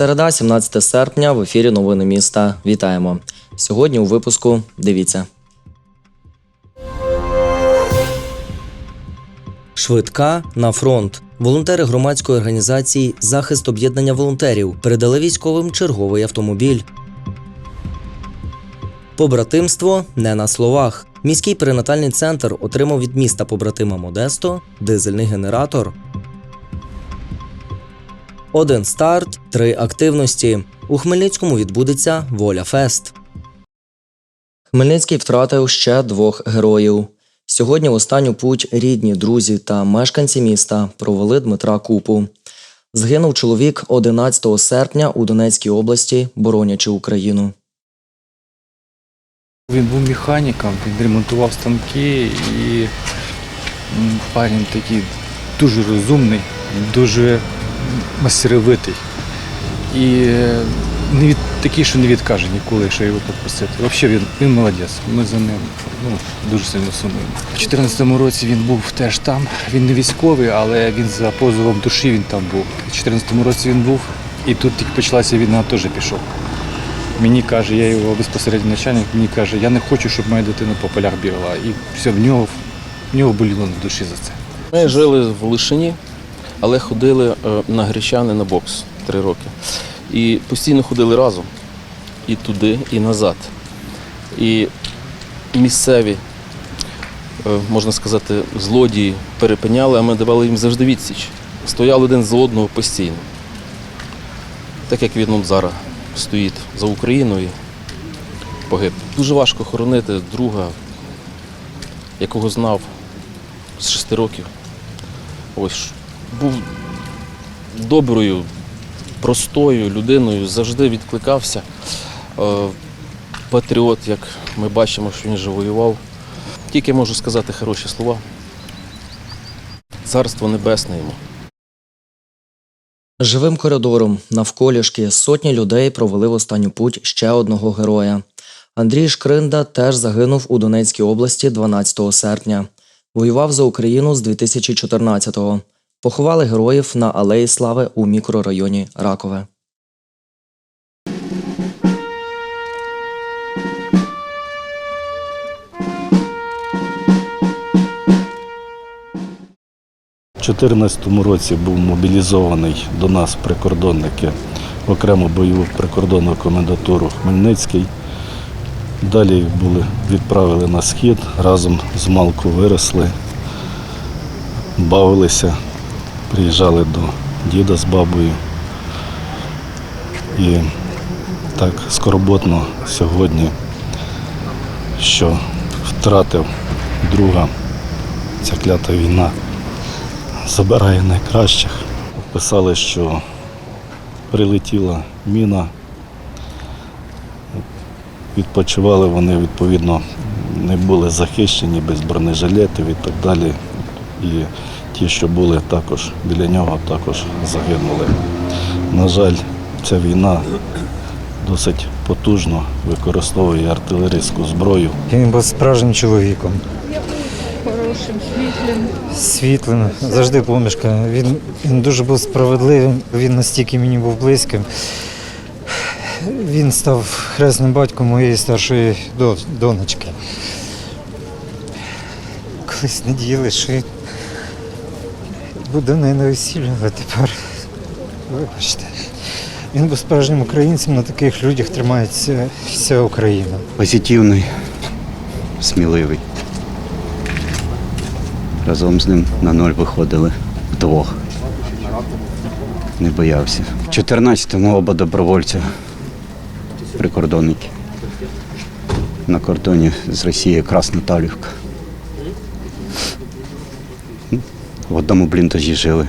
Середа, 17 серпня, в ефірі Новини міста. Вітаємо. Сьогодні у випуску дивіться. Швидка на фронт. Волонтери громадської організації Захист об'єднання волонтерів передали військовим черговий автомобіль. Побратимство не на словах. Міський перинатальний центр отримав від міста побратима Модесто дизельний генератор. Один старт, три активності. У Хмельницькому відбудеться Воля Фест. Хмельницький втратив ще двох героїв. Сьогодні в останню путь рідні, друзі та мешканці міста провели Дмитра Купу. Згинув чоловік 11 серпня у Донецькій області, боронячи Україну. Він був механіком, він ремонтував станки і парень такий дуже розумний, дуже мастеровитий. І е, не від, такий, що не відкаже ніколи, якщо його попросити. Взагалі він, він молодець. Ми за ним ну, дуже сильно сумуємо. У 2014 році він був теж там. Він не військовий, але він за позовом душі він там був. У 2014 році він був, і тут тільки почалася війна, теж пішов. Мені каже, я його безпосередньо начальник, мені каже, я не хочу, щоб моя дитина по полях бігала. І все, в нього, в нього боліло на душі за це. Ми жили в Лишині, але ходили е, на Гречани на бокс три роки. І постійно ходили разом і туди, і назад. І місцеві, е, можна сказати, злодії перепиняли, а ми давали їм завжди відсіч. Стояли один за одного постійно. Так як він зараз стоїть за Україну і погиб. Дуже важко хоронити друга, якого знав з шести років. Ось був доброю, простою людиною, завжди відкликався. Е, Патріот, як ми бачимо, що він же воював. Тільки можу сказати хороші слова. Царство небесне йому. Живим коридором навколішки сотні людей провели в останню путь ще одного героя. Андрій Шкринда теж загинув у Донецькій області 12 серпня. Воював за Україну з 2014-го. Поховали героїв на Алеї Слави у мікрорайоні Ракове. У 2014 році був мобілізований до нас прикордонники в окрему бойову прикордонну комендатуру Хмельницький. Далі були, відправили на схід, разом з малку виросли, бавилися, приїжджали до діда з бабою. І так скорботно сьогодні, що втратив друга ця клята війна забирає найкращих. Писали, що прилетіла міна. Відпочивали вони, відповідно, не були захищені без бронежилетів і так далі. І ті, що були також біля нього, також загинули. На жаль, ця війна досить потужно використовує артилерійську зброю. Він був справжнім чоловіком, хорошим, світлим. світлим, завжди помішка. Він, він дуже був справедливим, він настільки мені був близьким. Він став хресним батьком моєї старшої донечки. Колись надіяли, що він буде в на весіллі, але тепер, вибачте. Він був справжнім українцем, на таких людях тримається вся Україна. позитивний, сміливий. Разом з ним на ноль виходили вдвох. Не боявся. В 14-му оба добровольця, прикордонники. На кордоні з Росією Красноталівка. В одному бліндажі жили.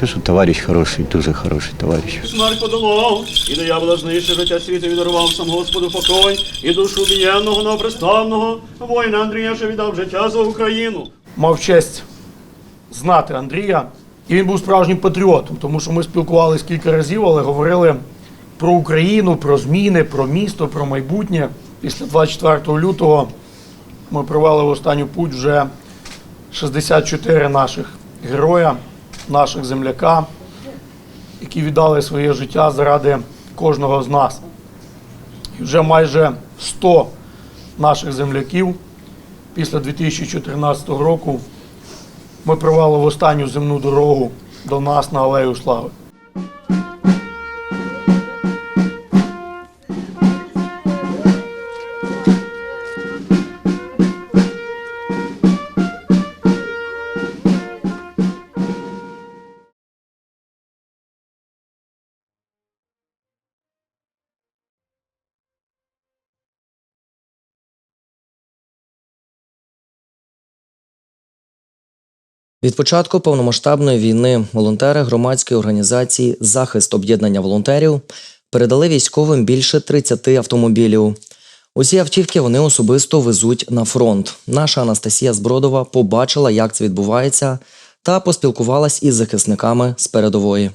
Кажу, товариш хороший, дуже хороший товариш. Смерть подолав, і диявола знищив життя світу віддарував сам Господу покой, і душу обієнного новоприставного, воїна Андрія, що віддав життя за Україну. мав честь знати Андрія, і він був справжнім патріотом, тому що ми спілкувалися кілька разів, але говорили про Україну, про зміни, про місто, про майбутнє. Після 24 лютого ми провели в останню путь вже 64 наших героя, наших земляка. які віддали своє життя заради кожного з нас. І вже майже 100 наших земляків після 2014 року ми провели в останню земну дорогу до нас на Алею Слави. Від початку повномасштабної війни волонтери громадської організації Захист об'єднання волонтерів передали військовим більше 30 автомобілів. Усі автівки вони особисто везуть на фронт. Наша Анастасія Збродова побачила, як це відбувається, та поспілкувалась із захисниками з передової.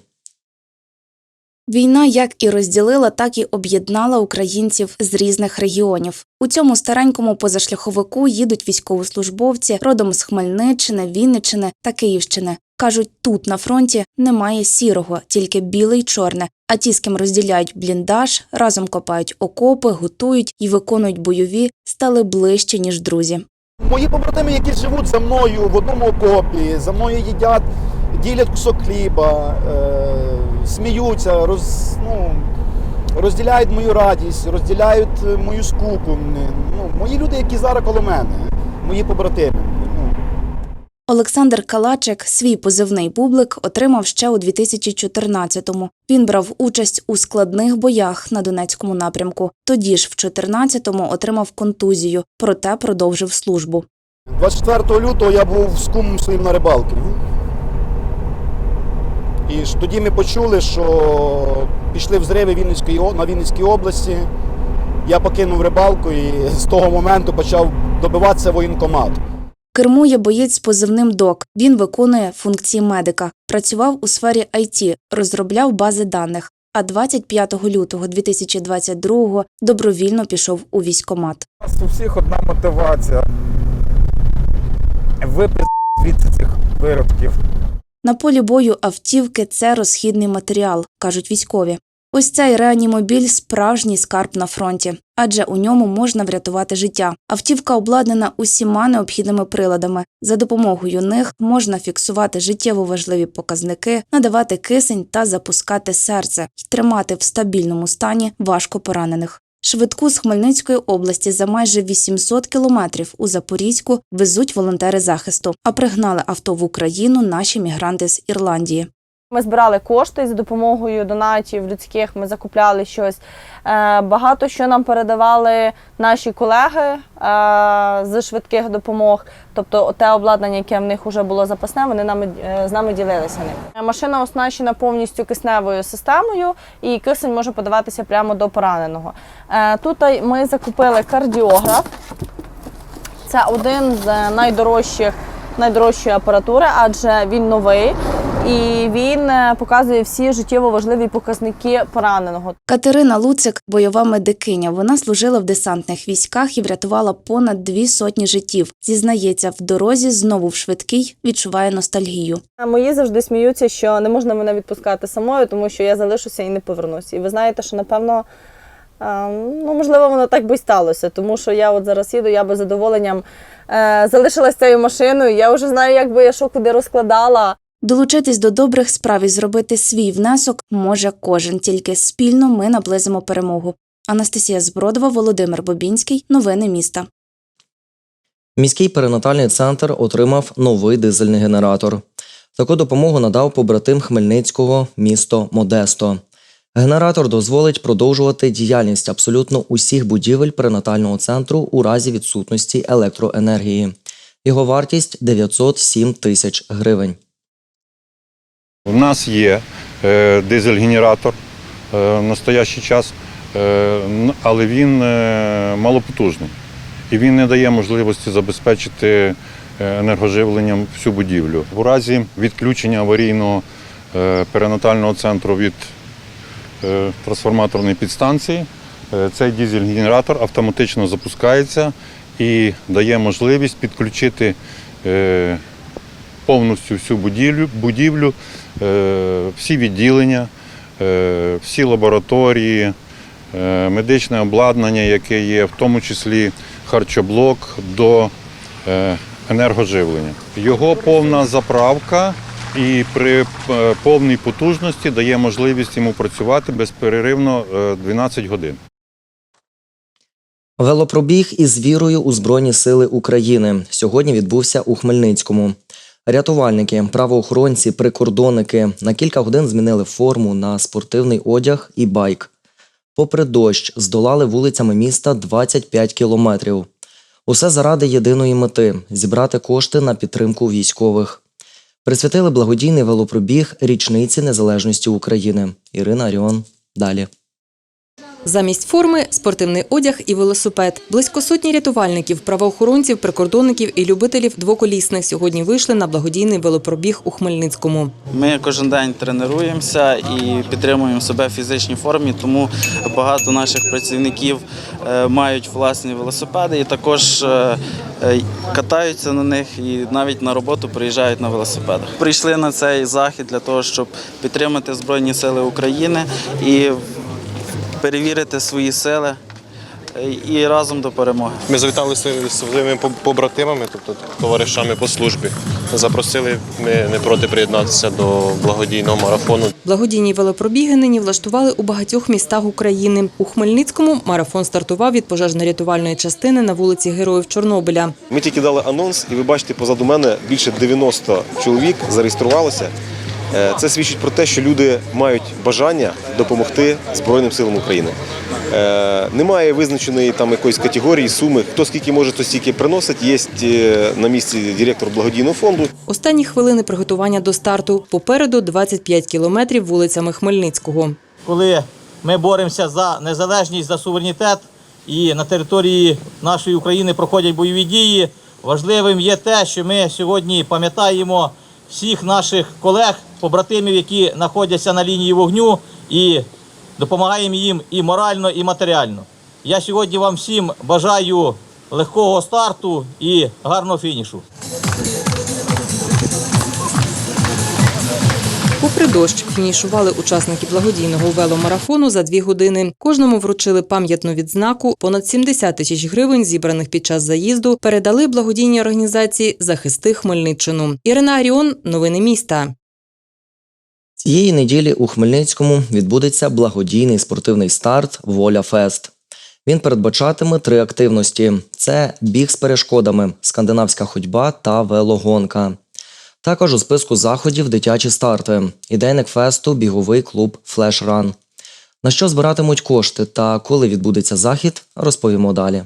Війна як і розділила, так і об'єднала українців з різних регіонів. У цьому старенькому позашляховику їдуть військовослужбовці родом з Хмельниччини, Вінниччини та Київщини. Кажуть, тут на фронті немає сірого, тільки біле й чорне. А ті, з ким розділяють бліндаж, разом копають окопи, готують і виконують бойові, стали ближче ніж друзі. Мої побратими, які живуть за мною в одному окопі, за мною їдять, ділять кусок хліба, е, сміються, роз, ну, розділяють мою радість, розділяють е, мою скуку. Ну, мої люди, які зараз коло мене, мої побратими. Ну, Олександр Калачик свій позивний бублик отримав ще у 2014-му. Він брав участь у складних боях на Донецькому напрямку. Тоді ж, в 2014-му, отримав контузію, проте продовжив службу. 24 лютого я був з кумом своїм на рибалки. І ж тоді ми почули, що пішли взриви Вінницької, на Вінницькій області. Я покинув рибалку і з того моменту почав добиватися воєнкомат. Кермує боєць з позивним ДОК. Він виконує функції медика. Працював у сфері IT, розробляв бази даних. А 25 лютого 2022-го добровільно пішов у військкомат. У нас у всіх одна мотивація. Випити звідси цих виродків. На полі бою автівки це розхідний матеріал, кажуть військові. Ось цей реанімобіль справжній скарб на фронті, адже у ньому можна врятувати життя. Автівка обладнана усіма необхідними приладами. За допомогою них можна фіксувати життєво важливі показники, надавати кисень та запускати серце й тримати в стабільному стані важко поранених. Швидку з Хмельницької області за майже 800 кілометрів у Запорізьку везуть волонтери захисту, а пригнали авто в Україну наші мігранти з Ірландії. Ми збирали кошти за допомогою донатів людських. Ми закупляли щось. Е, Багато що нам передавали наші колеги е, з швидких допомог. Тобто, те обладнання, яке в них вже було запасне, вони нами е, з нами ділилися ним. Машина оснащена повністю кисневою системою, і кисень може подаватися прямо до пораненого. Тут ми закупили кардіограф. Це один з найдорожчих найдорожчої апаратури, адже він новий і він е, показує всі життєво важливі показники пораненого. Катерина Луцик бойова медикиня. Вона служила в десантних військах і врятувала понад дві сотні життів. Зізнається, в дорозі знову в швидкий відчуває ностальгію. Мої завжди сміються, що не можна мене відпускати самою, тому що я залишуся і не повернуся. І ви знаєте, що напевно. е, Ну, можливо, воно так би й сталося, тому що я от зараз їду, я би задоволенням е, залишилась цією машиною. Я вже знаю, як би я що куди розкладала. Долучитись до добрих справ і зробити свій внесок може кожен, тільки спільно ми наблизимо перемогу. Анастасія Збродова, Володимир Бобінський. Новини міста. Міський перинатальний центр отримав новий дизельний генератор. Таку допомогу надав побратим Хмельницького місто Модесто. Генератор дозволить продовжувати діяльність абсолютно усіх будівель перинатального центру у разі відсутності електроенергії. Його вартість 907 тисяч гривень. У нас є е, дизель-генератор е, в настоящий час, е, але він малопотужний. І він не дає можливості забезпечити енергоживленням всю будівлю. У разі відключення аварійного перинатального центру від трансформаторної підстанції, цей дизель-генератор автоматично запускається і дає можливість підключити повністю всю будівлю, будівлю всі відділення, е, всі лабораторії, е, медичне обладнання, яке є, в тому числі харчоблок до е, енергоживлення. Його повна заправка і при е, повній потужності дає можливість йому працювати безперервно е, 12 годин. Велопробіг із вірою у Збройні Сили України сьогодні відбувся у Хмельницькому. Рятувальники, правоохоронці, прикордонники на кілька годин змінили форму на спортивний одяг і байк. Попри дощ, здолали вулицями міста 25 кілометрів. Усе заради єдиної мети зібрати кошти на підтримку військових. Присвятили благодійний велопробіг річниці незалежності України. Ірина Аріон. Далі. Замість форми спортивний одяг і велосипед. Близько сотні рятувальників, правоохоронців, прикордонників і любителів двоколісних сьогодні вийшли на благодійний велопробіг у Хмельницькому. Ми кожен день тренуємося і підтримуємо себе в фізичній формі, тому багато наших працівників е, мають власні велосипеди і також е, е, катаються на них і навіть на роботу приїжджають на велосипедах. Прийшли на цей захід для того, щоб підтримати Збройні Сили України і перевірити свої сили е, і разом до перемоги. Ми завітали зі своїми побратимами, тобто товаришами по службі. Запросили, ми не проти приєднатися до благодійного марафону. Благодійні велопробіги нині влаштували у багатьох містах України. У Хмельницькому марафон стартував від пожежно-рятувальної частини на вулиці Героїв Чорнобиля. Ми тільки дали анонс, і ви бачите, позаду мене більше 90 чоловік зареєструвалося. Е, Це свідчить про те, що люди мають бажання допомогти Збройним силам України. Е, Немає визначеної там якоїсь категорії, суми. Хто скільки може, то стільки приносить. Є е, на місці директор благодійного фонду. Останні хвилини приготування до старту. Попереду 25 кілометрів вулицями Хмельницького. коли ми боремося за незалежність, за суверенітет, і на території нашої України проходять бойові дії. Важливим є те, що ми сьогодні пам'ятаємо всіх наших колег, побратимів, які знаходяться на лінії вогню, і допомагаємо їм і морально, і матеріально. Я сьогодні вам всім бажаю легкого старту і гарного фінішу. Попри дощ, фінішували учасники благодійного веломарафону за дві години. Кожному вручили пам'ятну відзнаку. Понад 70 тисяч гривень, зібраних під час заїзду, передали благодійній організації Захисти Хмельниччину. Ірина Аріон, новини міста. Цієї неділі у Хмельницькому відбудеться благодійний спортивний старт Воля Фест. Він передбачатиме три активності: це біг з перешкодами, скандинавська ходьба та велогонка. Також у списку заходів дитячі старти, ідейник фесту, біговий клуб Флешран. На що збиратимуть кошти та коли відбудеться захід, розповімо далі.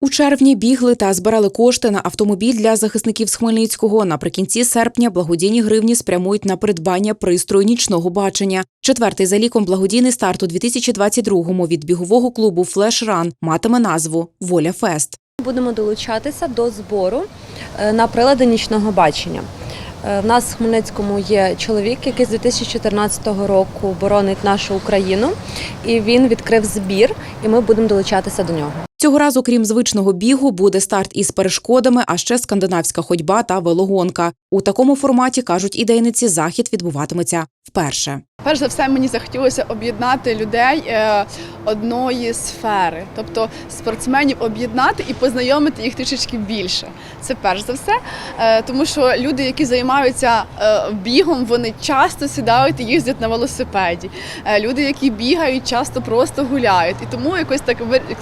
У червні бігли та збирали кошти на автомобіль для захисників з Хмельницького. Наприкінці серпня благодійні гривні спрямують на придбання пристрою нічного бачення. Четвертий за ліком благодійний старт у 2022-му від бігового клубу Флешран матиме назву Воля Фест. Будемо долучатися до збору е, на прилади нічного бачення. Е, В нас в Хмельницькому є чоловік, який з 2014 року боронить нашу Україну, і він відкрив збір, і ми будемо долучатися до нього. Цього разу, крім звичного бігу, буде старт із перешкодами, а ще скандинавська ходьба та велогонка. У такому форматі кажуть ідейниці, захід відбуватиметься вперше. Перш за все, мені захотілося об'єднати людей е, одної сфери, тобто спортсменів об'єднати і познайомити їх трішечки більше. Це перш за все, е, тому що люди, які займаються е, бігом, вони часто сідають і їздять на велосипеді. Люди, які бігають, часто просто гуляють. І тому якось так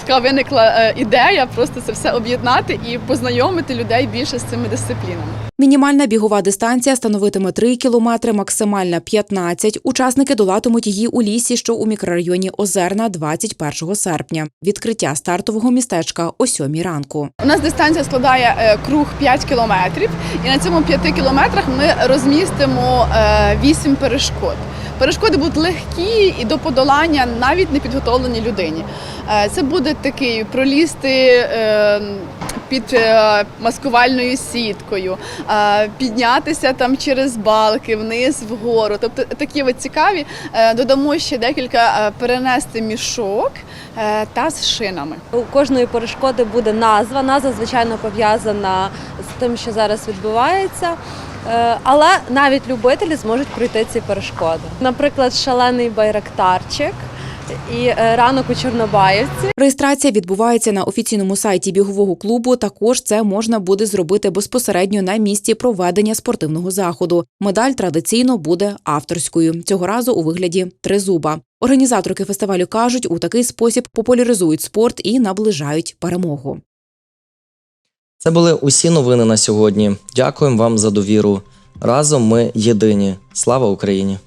така виникла ідея просто це все об'єднати і познайомити людей більше з цими дисциплінами. Мінімальна бігова дистанція становитиме 3 кілометри, максимальна 15. Учасники долатимуть її у лісі, що у мікрорайоні Озерна 21 серпня. Відкриття стартового містечка о 7 ранку. У нас дистанція складає е, круг 5 кілометрів, і на цьому 5 кілометрах ми розмістимо 8 перешкод. Перешкоди будуть легкі і до подолання навіть непідготовленій людині. Е, Це буде такий пролізти е, під е, маскувальною сіткою, піднятися там через балки, вниз вгору. Тобто такі от цікаві. Додамо ще декілька перенести мішок та з шинами. У кожної перешкоди буде назва. Назва, звичайно, пов'язана з тим, що зараз відбувається. Е, Але навіть любителі зможуть пройти ці перешкоди. Наприклад, шалений байрактарчик і е, ранок у Чорнобаївці. Реєстрація відбувається на офіційному сайті бігового клубу. Також це можна буде зробити безпосередньо на місці проведення спортивного заходу. Медаль традиційно буде авторською цього разу у вигляді тризуба. Організаторки фестивалю кажуть, у такий спосіб популяризують спорт і наближають перемогу. Це були усі новини на сьогодні. Дякуємо вам за довіру. Разом ми єдині. Слава Україні!